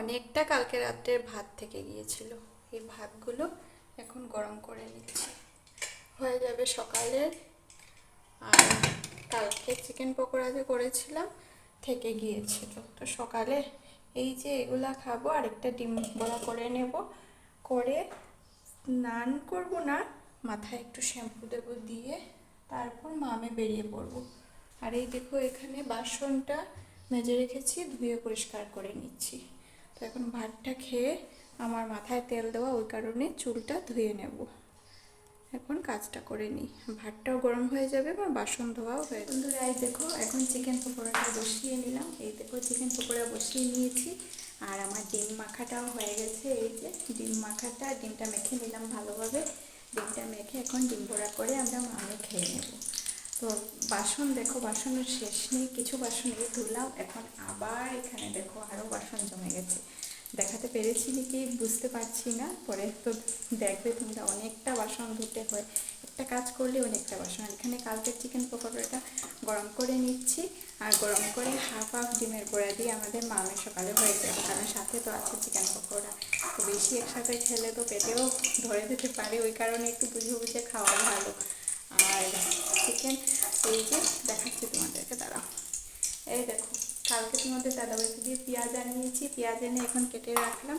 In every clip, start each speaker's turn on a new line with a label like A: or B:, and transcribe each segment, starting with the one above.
A: অনেকটা কালকে রাত্রের ভাত থেকে গিয়েছিল। এই ভাতগুলো এখন গরম করে নিচ্ছি। হয়ে যাবে সকালের। আর কালকে চিকেন পকোড়া যে করেছিলাম, থেকে গিয়েছিল। তো সকালে এই যে এগুলা খাব আর একটা ডিম বড়া করে নেব। করে স্নান করব না, মাথায় একটু শ্যাম্পু দেবো দিয়ে, তারপর মামে বেরিয়ে পড়ব। আর এই দেখো এখানে বাসনটা মেজে রেখেছি, ধুয়ে পরিষ্কার করে নিচ্ছি। তো এখন ভাতটা খেয়ে আমার মাথায় তেল দেওয়া ওই কারণে চুলটা ধুয়ে নেব। এখন কাজটা করে নিই। ভাতটাও গরম হয়ে যাবে আমার বাসন ধোয়াও হয়ে বন্ধুরা, এই দেখো, এখন চিকেন পকোড়াটা বসিয়ে নিলাম। এই দেখো চিকেন পকোড়া বসিয়ে নিয়েছি। আর আমার ডিম মাখাটাও হয়ে গেছে। এই যে, ডিম মাখাটা, ডিমটা মেখে নিলাম ভালোভাবে। ডিমটা মেখে এখন ডিম বড়া করে আমরা মামে খেয়ে নেব। তো বাসন দেখো, বাসনের শেষ নেই, কিছু বাসন এই ধুলাম, এখন আবার এখানে দেখো আরও বাসন জমে গেছে। দেখাতে পেরেছি নাকি? বুঝতে পারছি না। পরে তো দেখবে তোমরা অনেকটা বাসন ধুতে হয়। একটা কাজ করলে অনেকটা বাসন। এখানে কালকের চিকেন পকোড়াটা গরম করে নিচ্ছি। আর গরম করে হাফ হাফ ডিমের গোড়া দিয়ে আমাদের মামের সকালে হয়ে যাবে কারণ সাথে তো আছে চিকেন পকোড়া। তো বেশি একসাথে খেলে তো পেটেও ধরে যেতে পারে। ওই কারণে একটু বুঝে বুঝে খাওয়া ভালো। আর চিকেন এই যে দেখাচ্ছি তোমাদেরকে, দাঁড়াও। এই দেখো, কালকে তোমাদের দাদাবাড়িতে দিয়ে পেঁয়াজ আনিয়েছি, পেঁয়াজ এনে এখন কেটে রাখলাম।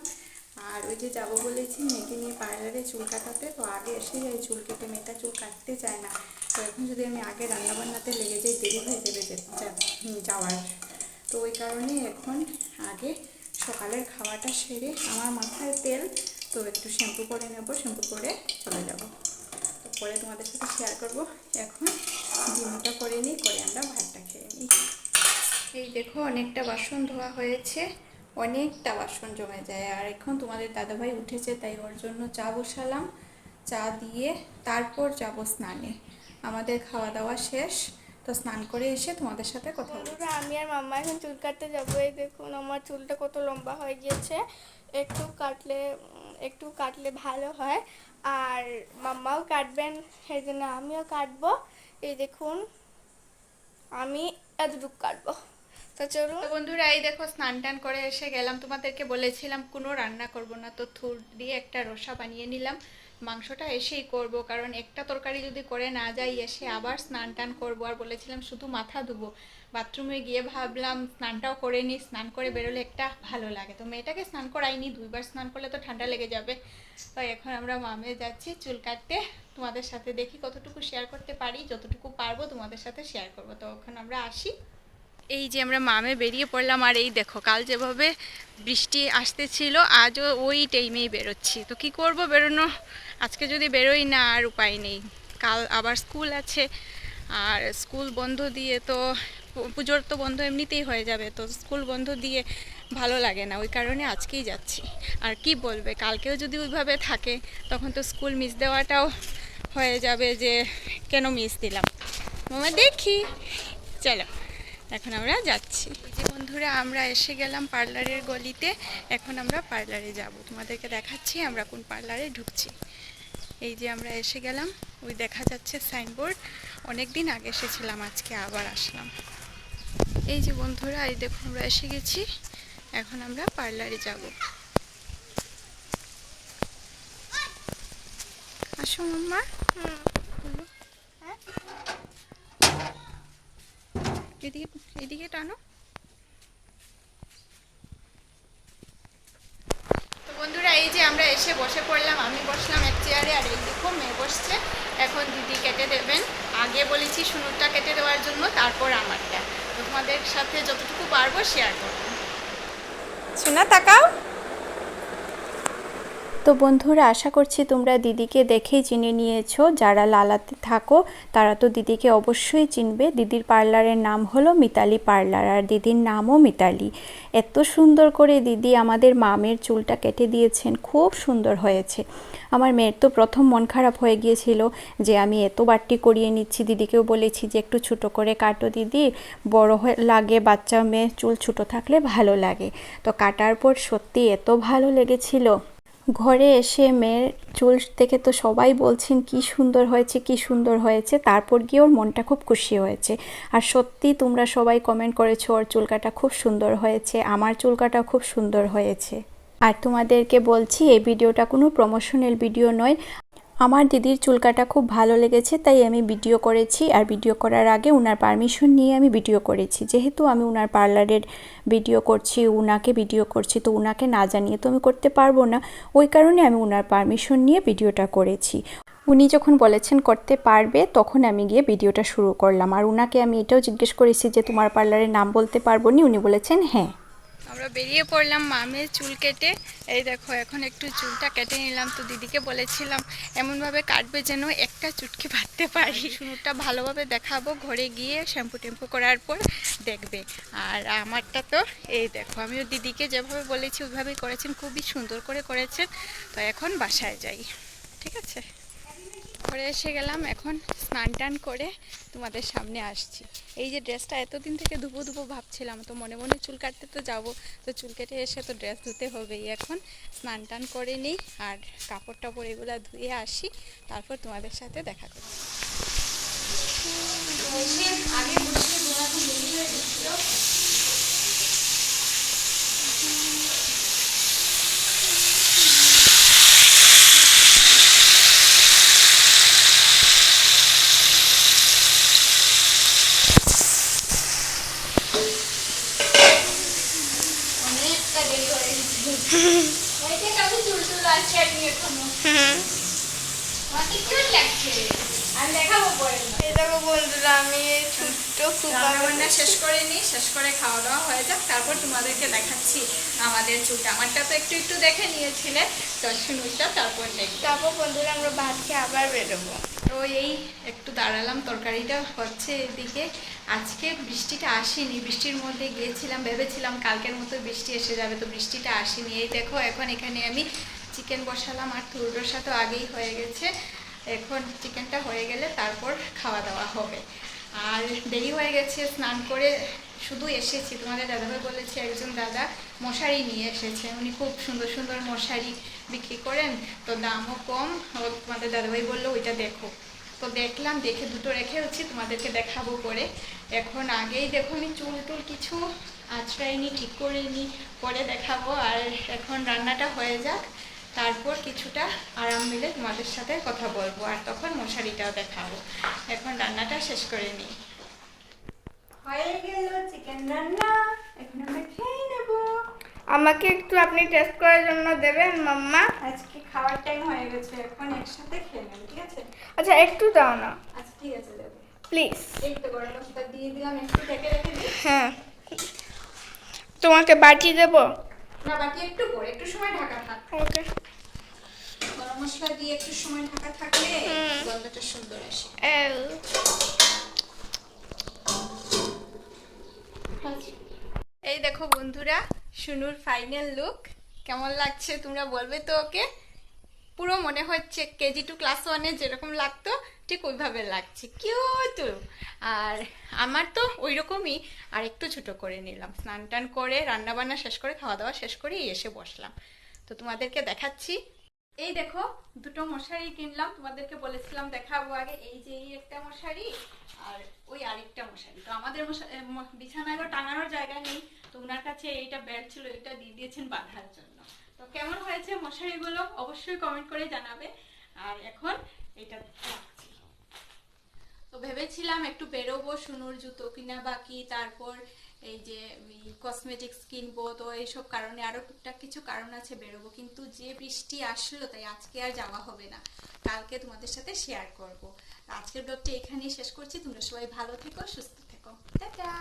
A: আর ওই যে যাব বলেছি, মেয়েকে নিয়ে পার্লারে চুল কাটাতে, তো আগে এসে যাই চুল কেটে মেয়েটা চুল কাটতে চায় না। তো এখন যদি আমি আগে রান্নাবান্নাতে লেগে যাই, দেরি হয়ে যাবে যাওয়ার। তো ওই কারণে এখন আগে সকালের খাওয়াটা সেরে, আমার মাথায় তেল, তো একটু শ্যাম্পু করে নেব, শ্যাম্পু করে চলে যাব। পরে তোমাদের সাথে শেয়ার করব। এখন ডিমটা করে নিই করে আমরা ভাতটা খেয়ে নিই। এই দেখো অনেকটা বাসন ধোয়া হয়েছে অনেকটা বাসন জমে যায়। আর এখন তোমাদের দাদাভাই উঠেছে তাই ওর জন্য চা বসালাম। চা দিয়ে তারপর যাব স্নানে। আমাদের খাওয়া দাওয়া শেষ। তো স্নান করে এসে তোমাদের সাথে কথা বলব
B: আমি আর মাম্মা এখন চুল কাটতে যাব। এই দেখুন আমার চুলটা কত লম্বা হয়ে গিয়েছে। একটু কাটলে একটু কাটলে ভালো হয়। আর মাম্মাও কাটবেন, সেই জন্য আমিও কাটবো। এই দেখুন, আমি এতটুকু কাটবো। তো চলুন।
A: বন্ধুরা, এই দেখো, স্নান টান করে এসে গেলাম। তোমাদেরকে বলেছিলাম, কোনো রান্না করব না। তো থুর দিয়ে একটা রসা বানিয়ে নিলাম। মাংসটা এসেই করব, কারণ একটা তরকারি যদি করে না যাই, এসে আবার স্নান টান করব। আর বলেছিলাম শুধু মাথা ধুবো। বাথরুমে গিয়ে ভাবলাম স্নানটাও করে নিই, স্নান করে বেরোলে একটা ভালো লাগে। তো মেয়েটাকে স্নান করাইনি, দুইবার স্নান করলে তো ঠান্ডা লেগে যাবে। তো এখন আমরা মামে যাচ্ছি চুল কাটতে। তোমাদের সাথে দেখি কতটুকু শেয়ার করতে পারি, যতটুকু পারব তোমাদের সাথে শেয়ার করব। তো ওখানে আমরা আসি। এই যে আমরা মামে বেরিয়ে পড়লাম, আর এই দেখো, কাল যেভাবে বৃষ্টি আসতেছিল, আজও ওই টাইমেই বেরোচ্ছি। তো কি করব বেরোনো? আজকে যদি বেরোই না, আর উপায় নেই। কাল আবার স্কুল আছে, আর স্কুল বন্ধ দিয়ে তো পুজোর তো বন্ধ এমনিতেই হয়ে যাবে, তো স্কুল বন্ধ দিয়ে ভালো লাগে না, ওই কারণে আজকেই যাচ্ছি। আর কি বলবে, কালকেও যদি ওইভাবে থাকে, তখন তো স্কুল মিস দেওয়াটাও হয়ে যাবে যে কেন মিস দিলাম। মামা দেখি, চলো। এখন আমরা যাচ্ছি। এই যে বন্ধুরা আমরা এসে গেলাম পার্লারের গলিতে। এখন আমরা পার্লারে যাব। তোমাদেরকে দেখাচ্ছি আমরা কোন পার্লারে ঢুকছি। এই যে আমরা এসে গেলাম। ওই দেখা যাচ্ছে সাইনবোর্ড। অনেক দিন আগে এসেছিলাম আজকে আবার আসলাম। এই যে বন্ধুরা এই দেখো আমরা এসে গেছি। এখন আমরা পার্লারে যাব। আসো মাম্মা।
B: হুম
A: হ্যাঁ এদিকে এদিকে টানো। তো বন্ধুরা, এই যে আমরা এসে বসে পড়লাম, আমি বসলাম এক চেয়ারে আর এই দেখো মেয়ে বসছে। এখন দিদি কেটে দেবেন। আগে বলেছি সুনুরটা কেটে দেওয়ার জন্য, তারপর আমারটা। তোমাদের সাথে যতটুকু পারব শেয়ার করব।
B: শোনা তাকাও।
C: তো বন্ধুরা, আশা করছি তোমরা দিদিকে দেখেই চিনে নিয়েছো। যারা লালাতে থাকো, তারা তো দিদিকে অবশ্যই চিনবে। দিদির পার্লারের নাম হলো মিতালি পার্লার, আর দিদির নামও মিতালি। এত সুন্দর করে দিদি আমাদের মামের চুলটা কেটে দিয়েছেন, খুব সুন্দর হয়েছে। আমার মেয়ের তো প্রথম মন খারাপ হয়ে গিয়েছিল যে আমি এত বাট্টি করিয়ে নিচ্ছি। দিদিকেও বলেছি যে একটু ছোটো করে কাটো দিদি, বড় হয়ে লাগে, বাচ্চা মেয়ে, চুল ছোটো থাকলে ভালো লাগে। তো কাটার পর সত্যি এত ভালো লেগেছিল। ঘরে এসে মেয়ের চুল দেখে তো সবাই বলছেন, কি সুন্দর হয়েছে, কি সুন্দর হয়েছে। তারপর গিয়ে ওর মনটা খুব খুশি হয়েছে। আর সত্যি তোমরা সবাই কমেন্ট করেছ, ওর চুল কাটা খুব সুন্দর হয়েছে, আমার চুল কাটা খুব সুন্দর হয়েছে। আর তোমাদেরকে বলছি, এই ভিডিওটা কোনো প্রমোশনাল ভিডিও নয়। আমার দিদির চুল কাটা খুব ভালো লেগেছে, তাই আমি ভিডিও করেছি। আর ভিডিও করার আগে ওনার পারমিশন নিয়ে আমি ভিডিও করেছি। যেহেতু আমি ওনার পার্লারের ভিডিও করছি, উনাকে ভিডিও করছি, তো উনাকে না জানিয়ে তো আমি করতে পারব না। ওই কারণে আমি ওনার পারমিশন নিয়ে ভিডিওটা করেছি। উনি যখন বলেছেন করতে পারবে, তখন আমি গিয়ে ভিডিওটা শুরু করলাম। আর উনাকে আমি এটাও জিজ্ঞেস করেছি যে, তোমার পার্লারের নাম বলতে পারব নি? উনি বলেছেন হ্যাঁ।
A: আমরা বেরিয়ে পড়লাম মামের চুল কেটে। এই দেখো এখন একটু চুলটা কেটে নিলাম। তো দিদিকে বলেছিলাম এমনভাবে কাটবে যেন একটা চুটকি বাঁধতে পারি। চুলটা ভালোভাবে দেখাবো ঘরে গিয়ে শ্যাম্পু টেম্পু করার পর দেখবে। আর আমারটা তো এই দেখো আমিও দিদিকে যেভাবে বলেছি ওইভাবেই করেছেন খুবই সুন্দর করে করেছেন। তো এখন বাসায় যাই ঠিক আছে? ঘরে এসে গেলাম, এখন স্নান টান করে তোমাদের সামনে আসছি। এই যে ড্রেসটা এতদিন থেকে ধুবো ধুবো ভাবছিলাম, তো মনে মনে চুল কাটতে তো যাব, তো চুল কেটে এসে তো ড্রেস ধুতে হবেই এখন। স্নান টান করে নিই আর কাপড় টাপড় এগুলো ধুয়ে আসি, তারপর তোমাদের সাথে দেখা করি আগে বসে ঘোরাঘুরি দেরি হয়ে গেছিল অনেকটা দেরি হয়ে গেছে ওই থেকে আমি চুল চুল আসছি আর নিয়ে এখনও আমাকে কিউট লাগছে আমি দেখাবো পরে না
B: এই দেখো বন্ধুরা আমি এই ছোট্ট খুব
A: রান্নাবান্না শেষ করে নিই শেষ করে খাওয়া দাওয়া হয়ে যাক তারপর তোমাদেরকে দেখাচ্ছি আমাদের চুলটা আমারটা তো একটু একটু দেখে নিয়েছিলে তো শুনুইটা তারপর দেখবে।
B: তারপর বন্ধুরা আমরা ভাত খেয়ে আবার বেরোবো।
A: তো এই একটু দাঁড়ালাম তরকারিটা হচ্ছে এদিকে। আজকে বৃষ্টিটা আসেনি বৃষ্টির মধ্যে গিয়েছিলাম ভেবেছিলাম কালকের মতো বৃষ্টি এসে যাবে তো বৃষ্টিটা আসেনি। এই দেখো এখন এখানে আমি চিকেন বসালাম আর তুরোর তো আগেই হয়ে গেছে। এখন চিকেনটা হয়ে গেলে তারপর খাওয়া দাওয়া হবে। আর দেরি হয়ে গেছে, স্নান করে শুধু এসেছি। তোমাদের দাদাভাই বলেছে, একজন দাদা মশারি নিয়ে এসেছে। উনি খুব সুন্দর সুন্দর মশারি বিক্রি করেন, তো দামও কম। ও তোমাদের দাদাভাই বলল, ওইটা দেখো। তো দেখলাম, দেখে দুটো রেখে হচ্ছে তোমাদেরকে দেখাবো পরে। এখন আগেই দেখো আমি চুল টুল কিছু আঁচড়াইনি, ঠিক করিনি, পরে দেখাবো। আর এখন রান্নাটা হয়ে যাক। তারপর কিছুটা আরাম মিলে তোমাদের সাথে কথা বলব আর তখন মশারিটাও দেখাবো। এখন রান্নাটা শেষ করে নিই। হয়ে গেল চিকেন রান্না এখন আমরা খেয়ে নেব।
B: আমাকে একটু আপনি টেস্ট করার জন্য দেবেন মাম্মা?
A: আজকে খাওয়ার টাইম হয়ে গেছে এখন একসাথে খেয়ে নেব ঠিক আছে?
B: আচ্ছা একটু দাও না।
A: আচ্ছা ঠিক আছে দেবো
B: প্লিজ
A: এই তো গরম মশলা দিয়ে দিলাম একটু ঢেকে রেখে দিই।
B: হ্যাঁ। তোমাকে বাটি দেবো?
A: না বাকি একটু একটু সময় ঢাকা থাক।
B: ওকে
A: গরম মশলা দিয়ে একটু সময় ঢাকা থাকলে গন্ধটা সুন্দর আসে। এই দেখো বন্ধুরা সুনুর ফাইনাল লুক কেমন লাগছে তোমরা বলবে তো ওকে? পুরো মনে হচ্ছে কেজি টু ক্লাস ওয়ানে যেরকম লাগতো, ঠিক ওইভাবে লাগছে। কিউট! আর আমার তো ওই রকমই আর একটু ছোট করে নিলাম। স্নান টান করে, রান্নাবান্না শেষ করে খাওয়া দাওয়া শেষ করে এসে বসলাম। তো তোমাদেরকে দেখাচ্ছি। এই দেখো, দুটো মশারি কিনলাম। তোমাদেরকে বলেছিলাম দেখাবো আগে। এই যে এই একটা মশারি আর ওই আরেকটা মশারি। তো আমাদের ম- টাঙানোর জায়গা নেই। তো ওনার কাছে এইটা বেল্ট ছিল এটা দিয়ে দিয়েছেন বাঁধার জন্য। তো কেমন হয়েছে মশারিগুলো অবশ্যই কমেন্ট করে জানাবে। আর এখন এটা তো ভেবেছিলাম একটু বেরোবো, সুনুর জুতো কিনা বাকি, তারপর এই যে কসমেটিক্স কিনবো, তো এইসব কারণে আরও টুকটাক কিছু কারণ আছে বেরোবো। কিন্তু যে বৃষ্টি আসলো, তাই আজকে আর যাওয়া হবে না। কালকে তোমাদের সাথে শেয়ার করব। আজকের ব্লগটি এখানেই শেষ করছি। তোমরা সবাই ভালো থেকো, সুস্থ থেকো। টাটা!